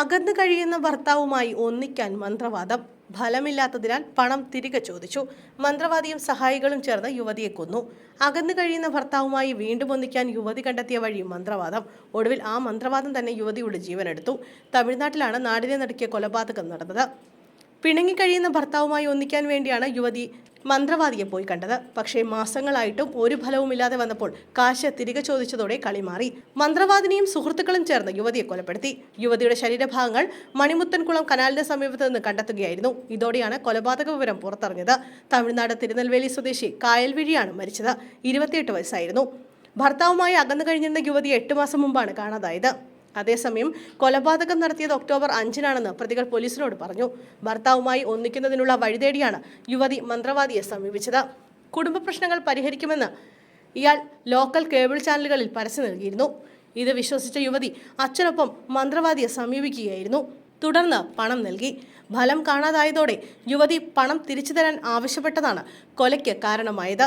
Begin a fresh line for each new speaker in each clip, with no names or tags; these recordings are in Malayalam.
അകന്നു കഴിയുന്ന ഭർത്താവുമായി ഒന്നിക്കാൻ മന്ത്രവാദം ഫലമില്ലാത്തതിനാൽ പണം തിരികെ ചോദിച്ചു. മന്ത്രവാദിയും സഹായികളും ചേർന്ന് യുവതിയെ കൊന്നു. അകന്നു കഴിയുന്ന ഭർത്താവുമായി വീണ്ടും ഒന്നിക്കാൻ യുവതി കണ്ടെത്തിയ വഴി മന്ത്രവാദം. ഒടുവിൽ ആ മന്ത്രവാദം തന്നെ യുവതിയുടെ ജീവനെടുത്തു. തമിഴ്നാട്ടിലാണ് നാടിനെ നടുക്കിയ കൊലപാതകം നടന്നത്. പിണങ്ങിക്കഴിയുന്ന ഭർത്താവുമായി ഒന്നിക്കാൻ വേണ്ടിയാണ് യുവതി മന്ത്രവാദിയെ പോയി കണ്ടത്. പക്ഷേ മാസങ്ങളായിട്ടും ഒരു ഫലവുമില്ലാതെ വന്നപ്പോൾ കാശ് തിരികെ ചോദിച്ചതോടെ കളി മാറി. മന്ത്രവാദിനിയും സുഹൃത്തുക്കളും ചേർന്ന് യുവതിയെ കൊലപ്പെടുത്തി. യുവതിയുടെ ശരീരഭാഗങ്ങൾ മണിമുത്തൻകുളം കനാലിന്റെ സമീപത്ത് നിന്ന് കണ്ടെത്തുകയായിരുന്നു. ഇതോടെയാണ് കൊലപാതക വിവരം പുറത്തറിഞ്ഞത്. തമിഴ്നാട് തിരുനെൽവേലി സ്വദേശി കായൽവിഴിയാണ് മരിച്ചത്. ഇരുപത്തിയെട്ട് വയസ്സായിരുന്നു. ഭർത്താവുമായി അകന്നു കഴിഞ്ഞിരുന്ന യുവതി എട്ട് മാസം മുമ്പാണ് കാണാതായത്. അതേസമയം കൊലപാതകം നടത്തിയത് ഒക്ടോബർ അഞ്ചിനാണെന്ന് പ്രതികൾ പോലീസിനോട് പറഞ്ഞു. ഭർത്താവുമായി ഒന്നിക്കുന്നതിനുള്ള വഴിതേടിയാണ് യുവതി മന്ത്രവാദിയെ സമീപിച്ചത്. കുടുംബ പ്രശ്നങ്ങൾ പരിഹരിക്കുമെന്ന് ഇയാൾ ലോക്കൽ കേബിൾ ചാനലുകളിൽ പരസ്യം നൽകിയിരുന്നു. ഇത് വിശ്വസിച്ച യുവതി അച്ഛനൊപ്പം മന്ത്രവാദിയെ സമീപിക്കുകയായിരുന്നു. തുടർന്ന് പണം നൽകി. ഫലം കാണാതായതോടെ യുവതി പണം തിരിച്ചു തരാൻ ആവശ്യപ്പെട്ടതാണ് കൊലയ്ക്ക് കാരണമായത്.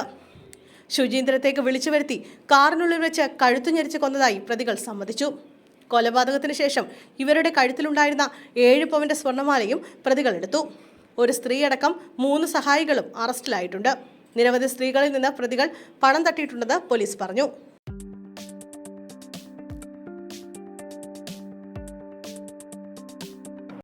ശുചീന്ദ്രത്തേക്ക് വിളിച്ചു വരുത്തി കാറിനുള്ളിൽ വെച്ച് കഴുത്തു ഞെരിച്ച് കൊന്നതായി പ്രതികൾ സമ്മതിച്ചു. കൊലപാതകത്തിന് ശേഷം ഇവരുടെ കഴുത്തിലുണ്ടായിരുന്ന ഏഴ് പവന്റെ സ്വർണമാലയും പ്രതികൾ എടുത്തു. ഒരു സ്ത്രീയടക്കം മൂന്ന് സഹായികളും അറസ്റ്റിലായിട്ടുണ്ട്. നിരവധി സ്ത്രീകളിൽ നിന്ന് പ്രതികൾ പണം തട്ടിയിട്ടുണ്ടെന്ന് പോലീസ് പറഞ്ഞു.